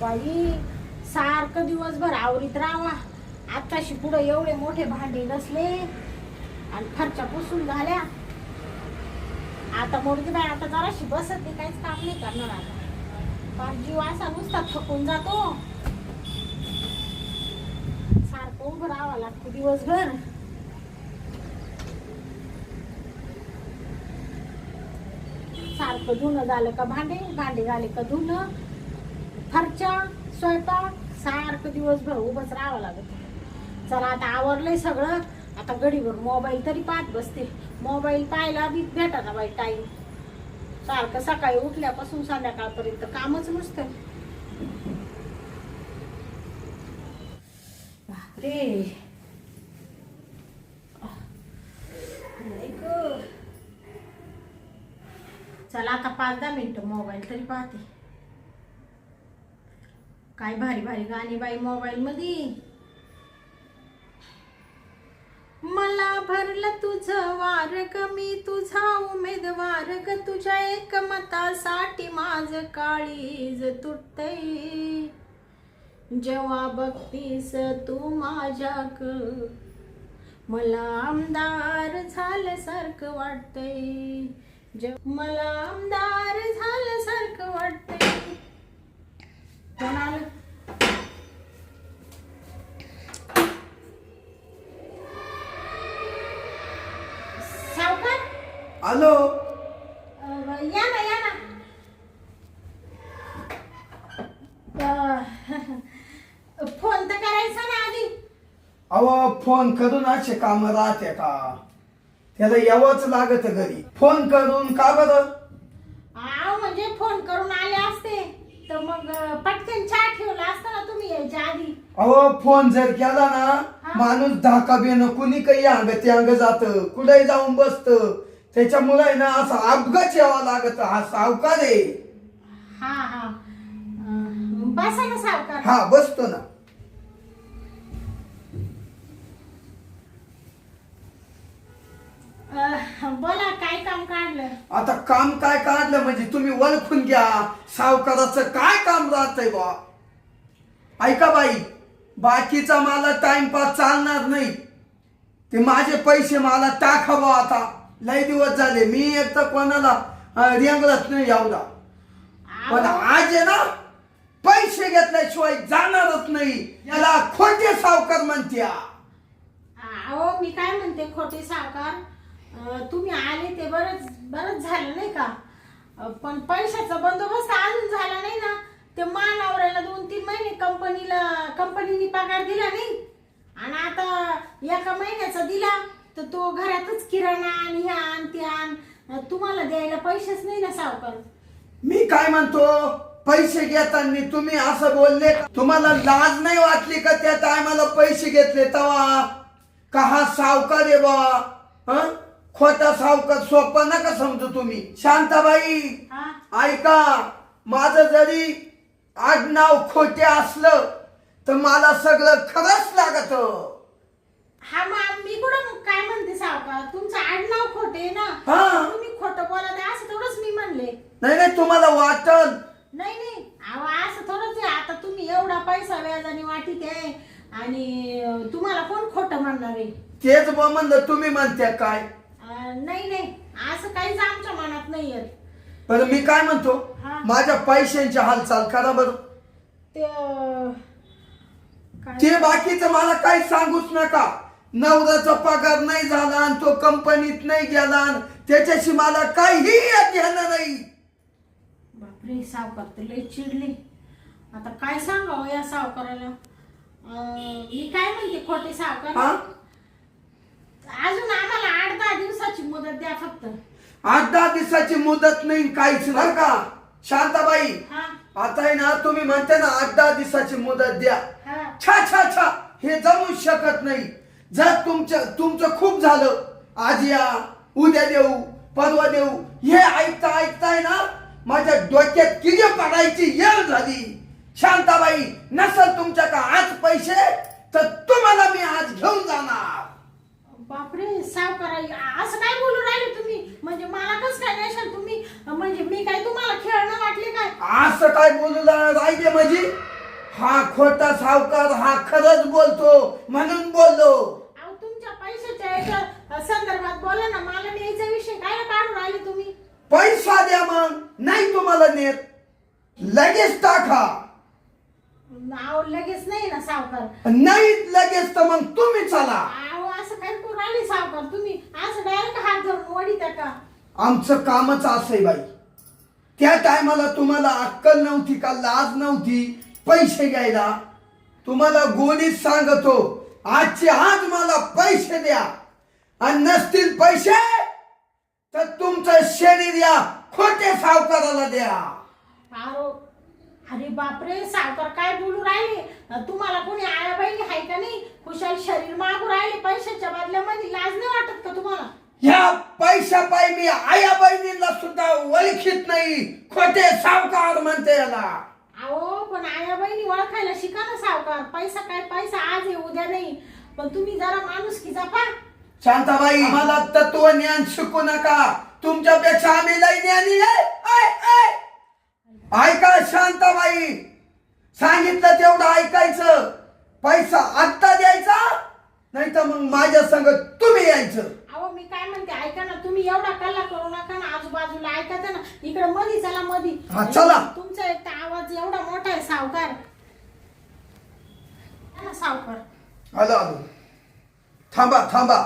बाई सारखं दिवसभर आवरीत राहावा आताशी पुढे एवढे मोठे भांडे नसले. आणि फरच्या पुसून झाल्या. आता मोडकी बाई आता जराशी बसत ते काहीच काम नाही करणार आता. फार जीव असा नुसता थकून जातो. सारखं उभं राहावं लागतं दिवसभर. सारखं धुणं झालं का भांडे भांडे झाले का धुणं. फरच्या स्वयंपाक सारखं दिवसभर उभंच राहावं लागत. चला आता आवरलंय सगळं. आता गडीवर मोबाईल तरी पाहत बसते मोबाईल पाहायला बी भेटा ना बाई टाईम. सारखं सकाळी उठल्यापासून संध्याकाळपर्यंत कामच नसतं. बापरे नाही गं. चला आता पाच दहा मिनटं मोबाईल तरी पाहते. काय भारी भारी गाणी बाई मोबाईल मध्ये मला भरलं तुझं वार ग मी तुझा उमेदवार ग तुझ्या एकमतासाठी माझ काळीज तुटतय. जेव्हा बघतीस तू माझ्याक मला आमदार झाल्यासारखं वाटतंय. मला आमदार झाल्यासारखं वाटतंय. कोण आलं? सावकार? आलो अ, या ना या ना. अ, फोन तर करायचा ना आधी. अहो फोन करून असे काम राहते का? त्याला यावंच लागत घरी. फोन करून का बरं? आव म्हणजे फोन करून आले असते. तर मग अ, पटकन चहा ठेवला असता ना तुम्ही यायच्या आधी? अहो फोन जर केला ना माणूस धाका बेन कुणी काही अंग ते अंग जात. कुठे जाऊन बसत. त्याच्यामुळे आहे ना असा अपघात यावा लागत हा सावकार आहे. हा हा. अ, बसा ना सावकार. हा बसतो ना. बोला काय काम काढलं? आता काम काय काढलं म्हणजे तुम्ही ओळखून घ्या. सावकाराचं काय काम राहतंय बा? ऐका बाई बाकीचा मला टाइमपास चालणार नाही. ते माझे पैसे मला टाकावं आता. लय दिवस झाले मी एक तर कोणाला रेंगलत नाही एवढा. पण आज आहे ना पैसे घेतल्याशिवाय जाणारच नाही. याला खोटे सावकार म्हणत्या. अहो मी काय म्हणते खोटे सावकार? तुम्ही आले ते बरंच बरंच झालं नाही का? पण पैशाचा बंदोबस्त अजून झाला नाही ना. ते मानावऱ्याला दोन तीन महिने कंपनीला कंपनीने पगार दिला नाही. आणि आता एका महिन्याचा दिला तर तो घरातच किराणा आणि ह्या आण ते आण. तुम्हाला द्यायला पैसेच नाही ना सावकार. मी काय म्हणतो? पैसे घेताना तुम्ही असं बोलले तुम्हाला लाज नाही वाटली का त्या टायमाला पैसे घेतले तवा? का हा सावकार आहे बा? खोटा सावकार सोपा नका समजू तुम्ही. शांताबाई हा? ऐका माझं जरी आडनाव खोटे असलं तर मला सगळं खरंच लागत. हा मग मी कुठं काय म्हणते सावकार? तुमचं आडनाव खोटे ना? हा. तुम्ही खोटं बोलत आहे असं थोडंच मी म्हणले. नाही नाही तुम्हाला वाटल? नाही नाही. अहो असं थोडंच आहे. आता तुम्ही एवढा पैसा व्याजाने वाटीत आहे आणि अं, तुम्हाला कोण खोटं म्हणणार आहे? तेच बा म्हणलं तुम्ही म्हणते काय? अं, नाही नाही. असं काहीच आमच्या मनात नाही येत पण मी काय म्हणतो? हा. माझ्या पैशांची हालचाल करा बरं. ते अं, काय? ते बाकीचं मला काही सांगूच नका. नवऱ्याचा पगार नाही झाला आणि तो कंपनीत नाही गेला आणि त्याच्याशी मला काहीही घेणं नाही. बापरे सावकार तर लय चिडले. आता काय सांगावं या सावकाराला? अं, मी काय म्हणते खोटे सावकार? हा? अजून आम्हाला आठ दहा दिवसाची मुदत द्या फक्त. आठ दहा दिवसाची मुदत नाही काहीच नाही का? शांताबाई हा. आता आहे ना तुम्ही म्हणते ना आठ दहा दिवसाची मुदत द्या. हा. छा छा छा हे जमू शकत नाही. जर तुमचं तुमचं खूप झालं आज या उद्या देऊ परवा देऊ हे ऐकता ऐकताय ना माझ्या डोक्यात किडे पडायची येळ झाली. शांताबाई नसल तुमच्या का आज पैसे तर तुम्हाला मी आज घेऊन जाणार. बापरे सावकार असं काय बोलू राहिले तुम्ही? म्हणजे मला कसं काय नसेल तुम्ही? मी काय तुम्हाला खेळणं वाटले काय? असं काय बोलू राहिले? म्हणजे हा खोटा सावकार हा खरंच बोलतो. म्हणून बोललो. अहो तुमच्या पैशाच्या याच्या संदर्भात बोला ना मला न्यायचा विषय काय काढून राहिले तुम्ही? पैसा द्या मग. नाही तुम्हाला नेत. लगेच टाका. अहो लगेच नाही ना सावकार. नाही लगेच तर मग तुम्ही चला. राहिले सावकार तुम्ही असं डायरेक्ट हात धरून का? आमचं कामच असंय बाई. त्या टायमाला तुम्हाला अक्कल नव्हती का लाज नव्हती पैसे घ्यायला? तुम्हाला गोडीत सांगतो आजचे आज मला पैसे द्या. आणि नसतील पैसे तर तुमचं शरीर या खोटे सावकाराला द्या. अहो अरे बापरे सावकार काय बोलू राहिले? तुम्हाला कोणी आया बहिणी आहे का नाही? खुशाल शरीर मागू राहिले पैशाच्या बदल्यामध्ये लाज नाही वाटत का तुम्हाला? ह्या पैशा पायी मी आया बहिणीला सुद्धा ओळखीत नाही. खोटे सावकार म्हणते याला. अहो पण आया बहिणी ओळखायला शिका ना सावकार. पैसा काय पैसा आज आहे उद्या नाही. पण तुम्ही जरा माणूस की जपा. शांताबाई मला तत्व ज्ञान शिकू नका. तुमच्यापेक्षा आम्ही लई ज्ञानी आहे. ऐका शांताबाई. सांगितलं तेवढं ऐकायचं. पैसा आत्ता द्यायचा नाही तर मग माझ्या संग तुम्ही यायचं. अहो मी काय म्हणते ऐका ना तुम्ही एवढा कल्ला करू नका ना आजूबाजूला ऐकायचं ना. इकडे मधी चला मधी. हा, चला. तुमचा एक तर आवाज एवढा मोठा आहे सावकार. हा ना, सावकार. आलो आलो. थांबा थांबा.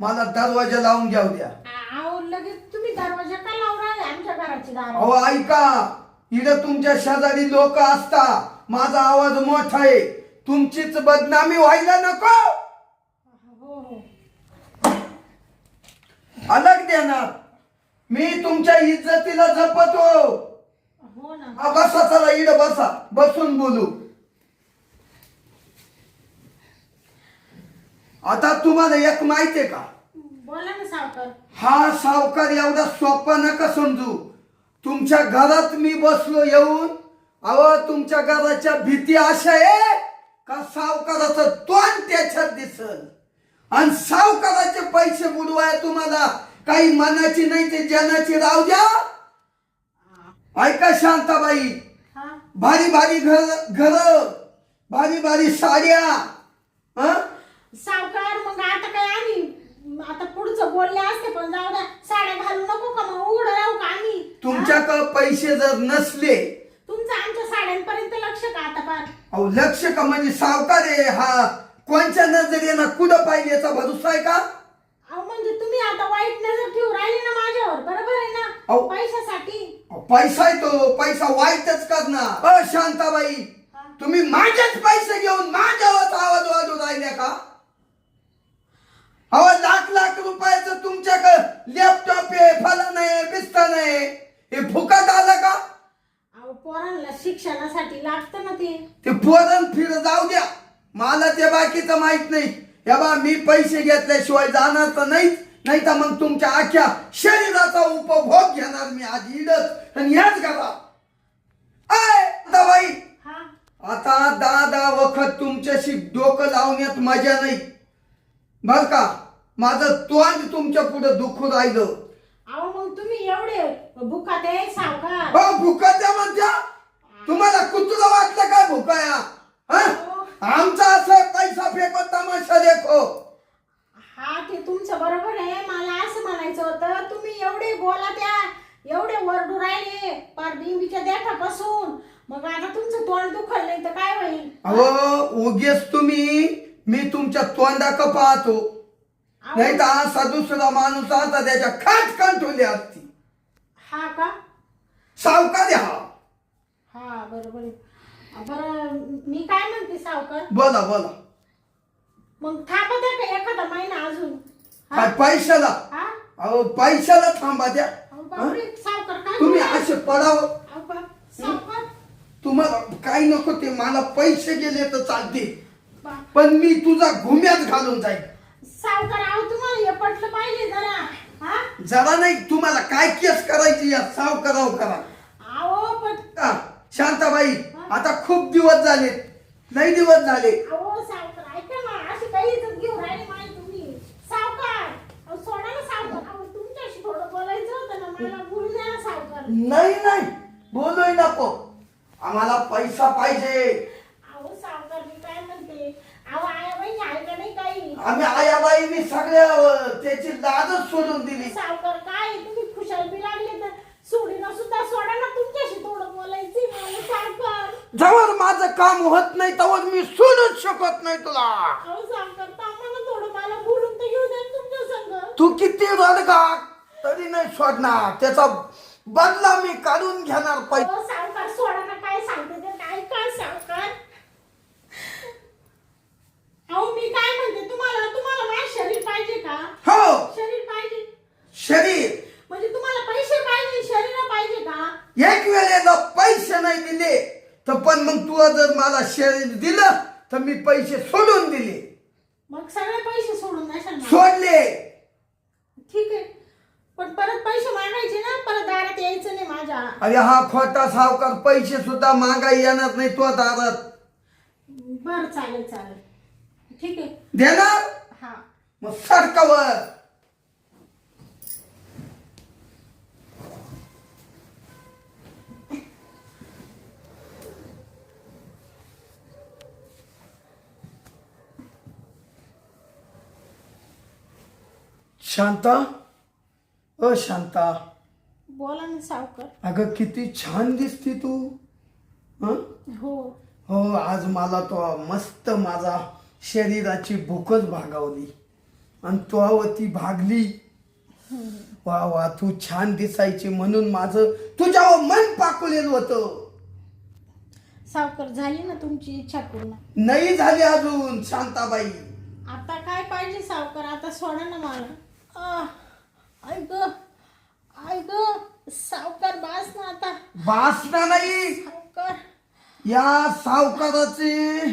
मला दरवाजा लावून घ्याव द्या अहो लगेच तुम्ही दरवाजा का लावून राहिले? आमच्या घराची दार. अहो ऐका. इथं तुमच्या शेजारी लोक असता. माझा आवाज मोठा आहे. तुमचीच बदनामी व्हायला नको. अलग देणार. मी तुमच्या इज्जतीला जपतो. बसा चला इड बसा. बसून बोलू. आता तुम्हाला एक माहिती आहे का? बोला ना सावकार. हा सावकार एवढा सोपा नका समजू. तुमच्या घरात मी बसलो येऊन अहो तुमच्या घराच्या भीती अशा आहे का सावकाराचं तोंड त्याच्यात दिसल? आणि सावकाराचे पैसे बुडवाय तुम्हाला काही मनाची नाही ते जनाची राहू द्या. ऐका शांताबाई. हा? भारी भारी घर घर भारी भारी साड्या हं? सावकार मग आता काय आम्ही? आता पुढचं बोलले असते पण जाऊ द्या. साड्या घालू नको का मग? उघड राहू का आम्ही? तुमच्याकडे पैसे जर नसले. तुमचं आमच्या साड्यांपर्यंत लक्ष का आता पार अहो लक्ष का म्हणजे सावकार आहे हा. कोणच्या नजरेनं कुठं पाहिजे याचा भरोसा आहे का? अहो म्हणजे तुम्ही आता वाईट नजर ठेवू राहिले ना माझ्यावर बरोबर आहे ना? अहो. पैशासाठी. अहो, पैसा आहे तो पैसा वाईटच करणार. अ शांताबाई. तुम्ही माझेच पैसे घेऊन माझ्यावर आवाज वाजू राहिल्या का? अहो लाख लाख रुपयाचं तुमच्याकडे लॅपटॉप आहे फलन आहे बिस्तर आहे. हे फुकट आलं का? अहो पोरांना शिक्षणासाठी लागतं ना ते. ते पोरण फिर जाऊ द्या. मला ते बाकीचं माहीत नाही. या बा मी पैसे घेतल्याशिवाय जाणार तर नाहीच. नाही तर मग तुमच्या आख्या शरीराचा उपभोग घेणार मी आज इडच. आणि ह्याच घरात. आय बाई हा? आता दहा दहा वखत तुमच्याशी डोकं लावण्यात मजा नाही. बर का? माझं तोंड तुमच्यापुढे दुखू राहिलं. अहो मग तुम्ही एवढे भुकात आहे सावकार. हो भुकाच्या म्हणत्या. तुम्हाला कुत्रा वाटलं काय भुकाया हं? आमचा असं पैसा फेको तमाशा देखो. हा ते तुमचं बरोबर आहे. मला असं म्हणायचं होतं तुम्ही एवढे बोला त्या. एवढे वरडू राहिले. पार डिंबीच्या देठापासून मग आता तुमचं तोंड दुखल नाही तर काय होईल? अहो उगेच तुम्ही मी तुमच्या तोंडाक पाहतो. अहो, नाही तर असा दुसरा माणूस आता त्याच्या खाट हा का सावकार आहे हा हा बरोबर आहे. बरं मी काय म्हणते सावकार? बोला बोला. मग थांबा द्या का एखादा महिना अजून? हा? काय पैशाला? हा? अहो पैशाला थांबा द्या. अहो, बापरे, सावकार काय तुम्ही? असे पडावं. अहो, बाप, सावकार. तुम्हाला काही नको ते मला पैसे गेले तर चालते. पण मी तुझा घुम्यात घालून जाईल सावकार अहो तुम्हाला हे पटलं पाहिजे जरा. हा? जरा नाही तुम्हाला काय केस करायची या साव कराव करा शांताबाई आता खूप दिवस झाले नाही दिवस झाले. अहो सावकार ऐका ना अशी काही इज्जत घेऊन राहिली माझी तुम्ही. सावकार अहो सोडा ना सावकार. अहो तुमच्याशी थोडं बोलायचं होतं ना मला बोलू द्या ना सावकार. सावकार नाही नाही. बोलूही नको. आम्हाला पैसा पाहिजे. अहो सावकार मी काय म्हणते? अहो आया नाही काही. आम्ही आयाबाईंनी सगळ्या अं, त्याची लाजच सोडून दिली. सावकार काय तुम्ही खुशाल बी लागले तर. सोडीना सुद्धा सोडा ना तुमच्याशी थोडं बोलायचं मला सावकार जवळ माझं काम होत नाही तवर मी सोडूच शकत नाही तुला. अहो सावकार थांबा ना थोडं मला बोलून तर घेऊ द्या ना तुमच्या संग. तू किती रडगा? तरी नाही सोडणार. त्याचा बदला मी काढून घेणार पाहिजे. अहो सावकार सोडा ना काय सांगते ते काय काय सावकार अहो मी काय म्हणते तुम्हाला तुम्हाला माझं शरीर पाहिजे का? हो. शरीर पाहिजे. शरीर? म्हणजे तुम्हाला पैसे पाहिजे शरीर पाहिजे का? एक वेळेला पैसे नाही दिले तर पण मग तुला जर मला शरीर दिलं तर मी पैसे सोडून दिले. मग सगळे पैसे सोडून द्याल ना? सोडले. ठीक आहे. पण परत पैसे मागायचे ना परत दारात यायचं नाही माझ्या. अरे हा खोटा सावकार पैसे सुद्धा मागाय येणार नाही तो दारात. बर चालेल चालेल. ठीक आहे. देणार? हा. मग सरकावर. शांता? अ शांता. बोला ना सावकार. अगं किती छान दिसती तू. हं हो. हो आज मला तो मस्त माझा शरीराची भूकच भागावली. आणि तो ती भागली. वा वा तू छान दिसायची म्हणून माझं तुझ्यावर मन पाकुलेलं होतं. सावकार झाली ना तुमची इच्छा पूर्ण? नाही झाली अजून शांताबाई. आता काय पाहिजे सावकार? आता सोडा ना मला. ऐक ऐक सावकार बास ना आता. बासना नाही. सावकार. या सावकाराचे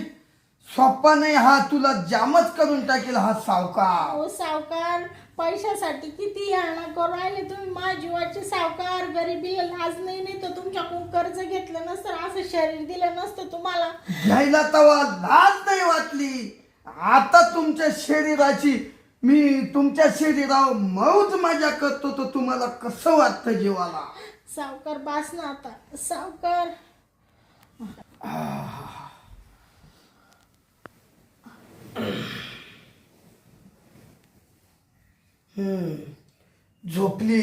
सोप्पा नाही हा तुला जामच करून टाकेल हा सावकार. अहो सावकार. पैशासाठी किती याना करू राहिले तुम्ही? माझ्या जीवाचे सावकार गरिबीला लाज नाही नाही तर तुमच्याकडून कर्ज घेतलं नसतं असं शरीर दिलं नसतं तुम्हाला. घ्यायला तवा लाज नाही वाटली. आता तुमच्या शरीराची मी तुमच्या शरीरावर मौज मजा करतो तर तुम्हाला कसं वाटतं जीवाला? सावकार बास ना आता. सावकार. हम्म. झोपली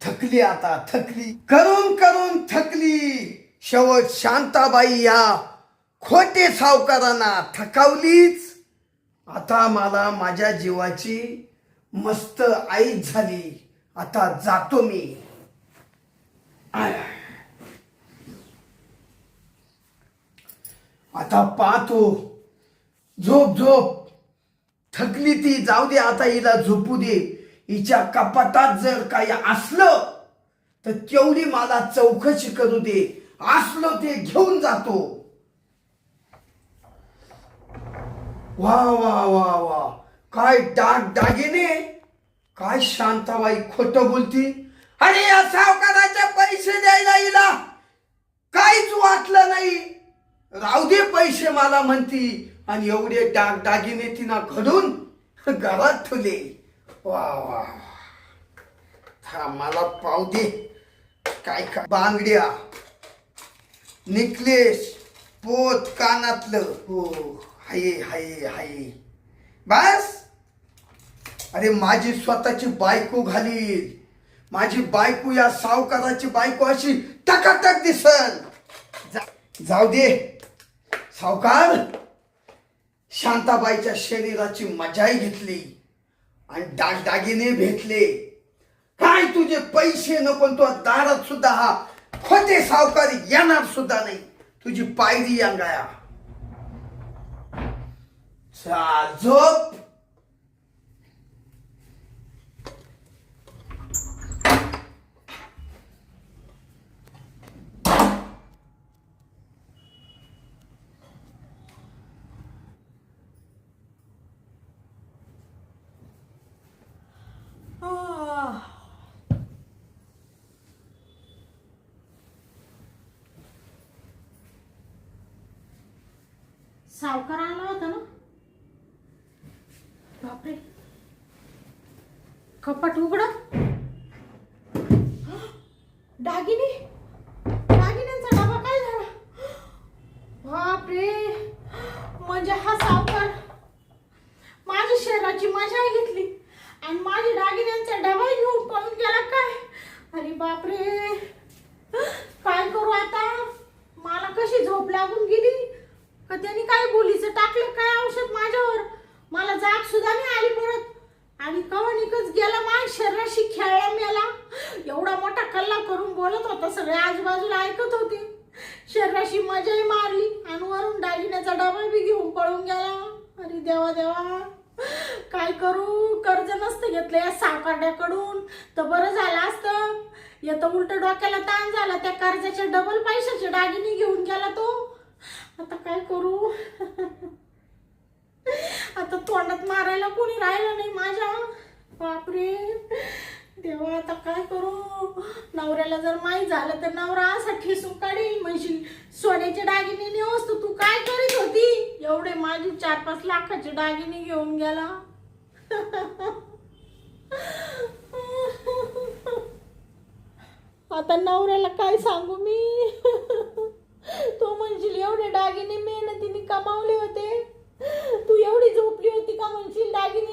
थकली आता थकली. करून करून थकली. शेवट शांताबाई या खोटे सावकारांना थकावलीच. आता मला माझ्या जीवाची मस्त आईच झाली. आता जातो मी. आता पाहतो. झोप झोप. थकली ती जाऊ दे आता हिला झोपू दे. हिच्या कपाटात जर काही असलं तर तेवढी मला चौकशी करू दे. असलो ते घेऊन जातो. वा वा वा वा. काय डाग दागिने काय शांताबाई खोट बोलती. अरे या सावकाराचे पैसे द्यायला इला काहीच वाटलं नाही. राहू दे पैसे मला म्हणती. आणि एवढे डाग दागिने तिनं घडून घरात ठेवले. वा वा हा मला पाहू दे. काय का बांगड्या निकलेस पोत कानातलं. हो. हाये हाये हाये. बस. अरे माझी स्वतःची बायको घालील. माझी बायको या सावकाराची बायको अशी टकाटक दिसल. जा- जाऊ दे. सावकार शांताबाईच्या शरीराची मजाही घेतली आणि दागदागिने भेटले. काय तुझे पैसे नको तो दारात सुद्धा हा खोटे सावकारी येणार सुद्धा नाही. तुझी पायरी अंगाया. चाल झोप. सावकार आला होता ना बापरे कपाट उघड. दागिने दागिन्यांचा डबा काय झाला बापरे म्हणजे हा सावकार माझ्या शहराची मजा घेतली आणि माझे दागिन्यांचा डबा घेऊन पळून गेला काय अरे बापरे काय करू आता मला कशी झोप लागून गेली का त्यांनी काय बोलीचं टाकलं काय औषध माझ्यावर मला जाग सुद्धा नाही आली परत आणि कवानिकच गेला माझ्या शरीराशी खेळला मेला एवढा मोठा कल्ला करून बोलत होता सगळे आजूबाजूला ऐकत होते. शरीराशी मजाही मारली आणि वरून दागिन्याचा डबा बी घेऊन पळून गेला. अरे देवा देवा. काय करू? कर्ज नसतं घेतलं या सावकारड्याकडून तर बरं झालं असतं. येतं उलट डोक्याला ताण झाला. त्या कर्जाचे डबल पैशाचे दागिने घेऊन गेला तो. आता काय करू? आता तोंडात मारायला कोणी राहिलं नाही माझ्या. बापरे. देवा आता काय करू? नवऱ्याला जर माहीत झालं तर नवरा असा ठेसून काढील म्हणशील सोन्याचे दागिने नेवस तू काय करीत होती? एवढे माझे चार पाच लाखाचे दागिने घेऊन गेला. आता नवऱ्याला काय सांगू मी? तो म्हणशील एवढे दागिने मेहनतीने कमावले होते. तू एवढी झोपली होती का म्हणशील दागिने